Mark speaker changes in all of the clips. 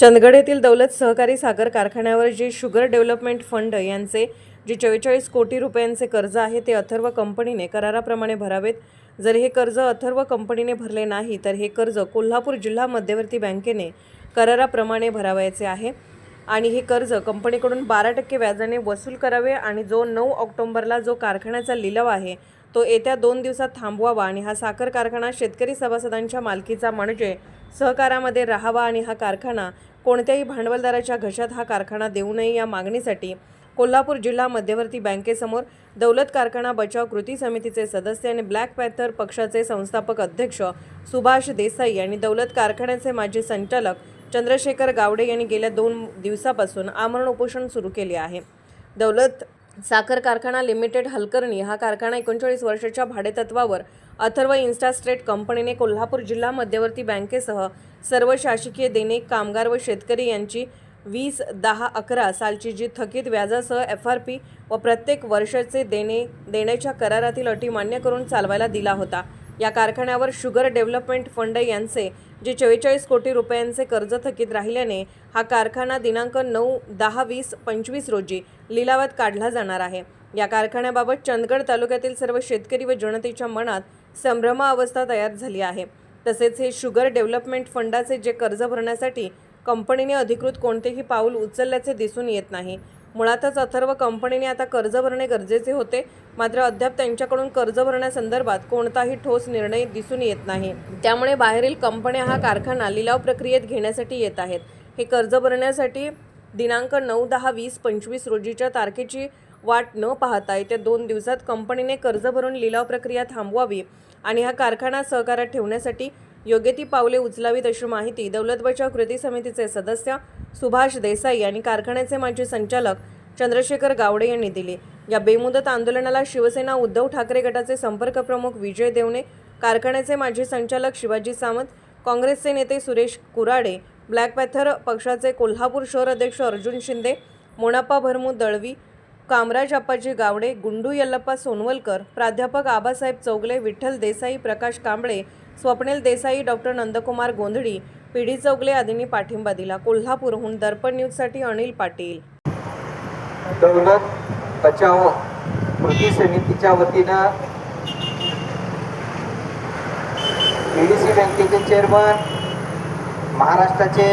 Speaker 1: चंदगड येथील दौलत सहकारी साखर कारखान्यावर जे शुगर डेव्हलपमेंट फंड यांचे जे चव्वेचाळीस कोटी रुपयांचे कर्ज आहे ते अथर्व कंपनीने कराराप्रमाणे भरावेत. जर हे कर्ज अथर्व कंपनीने भरले नाही तर हे कर्ज कोल्हापूर जिल्हा मध्यवर्ती बँकेने कराराप्रमाणे भरावायचे आहे. आणि हे कर्ज कंपनीकडून बारा टक्के व्याजाने वसूल करावे आणि जो नऊ ऑक्टोंबरला जो कारखान्याचा लिलाव आहे तो येत्या दोन दिवसात थांबवावा आणि हा साखर कारखाना शेतकरी सभासदांच्या मालकीचा म्हणजे सहकारामध्ये राहावा आणि हा कारखाना कोणत्याही भांडवलदाराच्या घशात हा कारखाना देऊ नये या मागणीसाठी कोल्हापूर जिल्हा मध्यवर्ती बँकेसमोर दौलत कारखाना बचाव कृती समितीचे सदस्य आणि ब्लॅक पॅथर पक्षाचे संस्थापक अध्यक्ष सुभाष देसाई आणि दौलत कारखान्याचे माजी संचालक चंद्रशेखर गावडे यांनी गेल्या दोन दिवसापासून आमरण उपोषण सुरू केले आहे. दौलत साखर कारखाना लिमिटेड हलकर्णी हा कारखाना एकोणचाळीस वर्षाच्या भाडेतत्वावर अथर्व इन्स्टास्ट्रेट कंपनीने कोल्हापूर जिल्हा मध्यवर्ती बँकेसह सर्व शासकीय देणे कामगार व शेतकरी यांची वीस दहा अकरा सालची जी थकीत व्याजासह एफ आर पी व प्रत्येक वर्षाचे देणे देण्याच्या करारातील अटी मान्य करून चालवायला दिला होता. या कारखान्यावर शुगर डेव्हलपमेंट फंड यांचे जे चव्वेचाळीस कोटी रुपयांचे कर्ज थकीत राहिल्याने हा कारखाना दिनांक नऊ दहा वीस पंचवीस रोजी लिलावात काढला जाणार आहे. या कारखान्याबाबत चंदगड तालुक्यातील सर्व शेतकरी व जनतेच्या मनात संभ्रमावस्था तयार झाली आहे. तसेच हे शुगर डेव्हलपमेंट फंडाचे जे कर्ज भरण्यासाठी कंपनीने अधिकृत कोणतेही पाऊल उचलल्याचे दिसून येत नाही. मुळातच अथर्व कंपनीने आता कर्ज भरणे गरजेचे होते. मात्र अद्याप त्यांच्याकडून कर्ज भरण्यासंदर्भात कोणताही ठोस निर्णय दिसून येत नाही. त्यामुळे बाहेरील कंपन्या हा कारखाना लिलाव प्रक्रियेत घेण्यासाठी येत आहेत. हे कर्ज भरण्यासाठी दिनांक नऊ दहा वीस पंचवीस रोजीच्या तारखेची वाट न पाहता येत्या दोन दिवसात कंपनीने कर्ज भरून लिलाव प्रक्रिया थांबवावी आणि हा कारखाना सहकारात ठेवण्यासाठी योग्य ती पावले उचलावीत अशी माहिती दौलत बचाव कृती समितीचे सदस्य सुभाष देसाई आणि कारखान्याचे माजी संचालक चंद्रशेखर गावडे यांनी दिली. या बेमुदत आंदोलनाला शिवसेना उद्धव ठाकरे गटाचे संपर्क प्रमुख विजय देवणे कारखान्याचे माजी संचालक शिवाजी सावंत काँग्रेसचे नेते सुरेश कुराडे ब्लॅक पॅथर पक्षाचे कोल्हापूर शहर अध्यक्ष अर्जुन शिंदे मोनाप्पा भरमू दळवी कामराज अप्पाजी गावडे गुंडू यल्लप्पा सोनवलकर प्राध्यापक आबासाहेब चौगले विठ्ठल देसाई प्रकाश कांबळे स्वप्नील देसाई डॉक्टर नंदकुमार गोंधळी पिढी चौगले आदींनी पाठिंबा दिला. कोल्हापूरहून दर्पण न्यूजसाठी अनिल पाटील.
Speaker 2: दौलत बचाव कृती समितीच्या वतीनं एडीसी बँकेचे चेअरमन महाराष्ट्राचे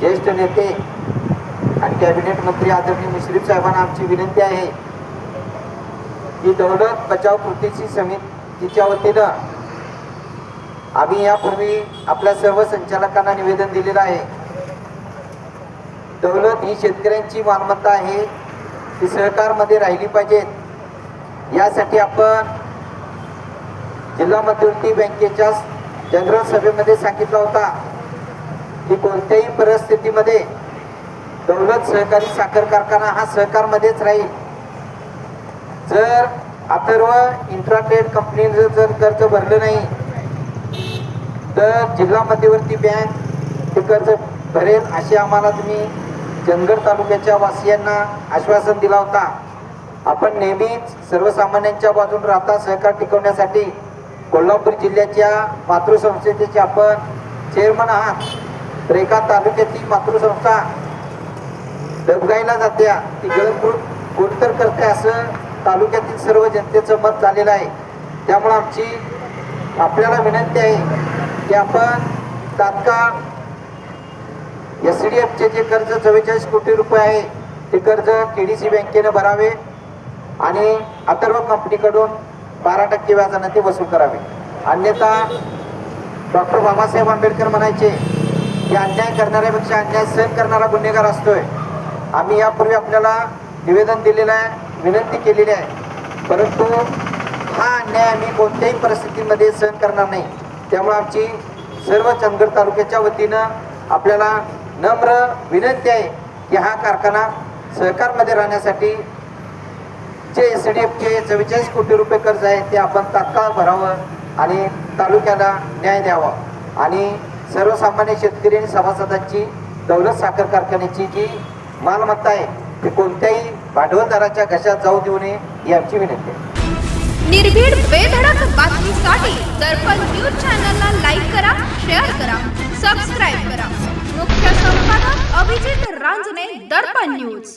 Speaker 2: ज्येष्ठ नेते आणि कॅबिनेट मंत्री आदरणीय मुश्रीफ साहेबांना आमची विनंती आहे की दौलत बचाव कृतीची समितीच्या वतीनं आम्ही यापूर्वी आपल्या सर्व संचालकांना निवेदन दिलेलं आहे. दौलत ही शेतकऱ्यांची मालमत्ता आहे. ती सहकारमध्ये राहिली पाहिजेत. यासाठी आपण जिल्हा मध्यवर्ती बँकेच्या जनरल सभेमध्ये सांगितला होता की कोणत्याही परिस्थितीमध्ये दौलत सहकारी साखर कारखाना हा सहकारमध्येच राहील. जर अथर्व इंट्राट्रेड कंपनीचं जर कर्ज भरलं नाही तर जिल्हा मध्यवर्ती बँक हे कर्ज भरेल असे आम्हाला तुम्ही चंदगड तालुक्याच्या वासियांना आश्वासन दिला होता. आपण नेहमीच सर्वसामान्यांच्या बाजून राहता सहकार टिकवण्यासाठी. कोल्हापूर जिल्ह्याच्या मातृसंस्थेचे आपण चेअरमन आहात. तर एका तालुक्यातली मातृसंस्था डबगाईला जात्या. ती गळतूट कोणतर करते असं तालुक्यातील सर्व जनतेचं मत झालेलं आहे. त्यामुळं आमची आपल्याला विनंती आहे की आपण तात्काळ एस डी एफचे जे कर्ज चव्वेचाळीस कोटी रुपये आहे ते कर्ज के डी सी बँकेनं भरावे आणि अथर्व कंपनीकडून बारा टक्के व्याजानं ते वसूल करावे. अन्यथा डॉक्टर बाबासाहेब आंबेडकर म्हणायचे की अन्याय करणाऱ्यापेक्षा अन्याय सहन करणारा गुन्हेगार असतोय. आम्ही यापूर्वी आपल्याला निवेदन दिलेलं आहे विनंती केलेली आहे. परंतु हा अन्याय आम्ही कोणत्याही परिस्थितीमध्ये सहन करणार नाही. त्यामुळे आमची सर्व चंदगड तालुक्याच्या वतीनं आपल्याला नम्र विनंती आहे की हा कारखाना सहकारमध्ये राहण्यासाठी जे एस डी एफचे चव्वेचाळीस कोटी रुपये कर्ज आहे ते आपण तात्काळ भरावं आणि तालुक्याला न्याय द्यावा. आणि सर्वसामान्य शेतकरी आणि सभासदांची दौलत साखर कारखान्याची जी मालमत्ता आहे ती कोणत्याही भांडवलदाराच्या घशात जाऊ देऊ नये ही आमची विनंती आहे.
Speaker 3: निर्भीड बेधडक बातमीसाठी दर्पण न्यूज चॅनलला लाईक करा शेअर करा सबस्क्राईब करा. मुख्य संपादक अभिजित रांजणे दर्पण न्यूज.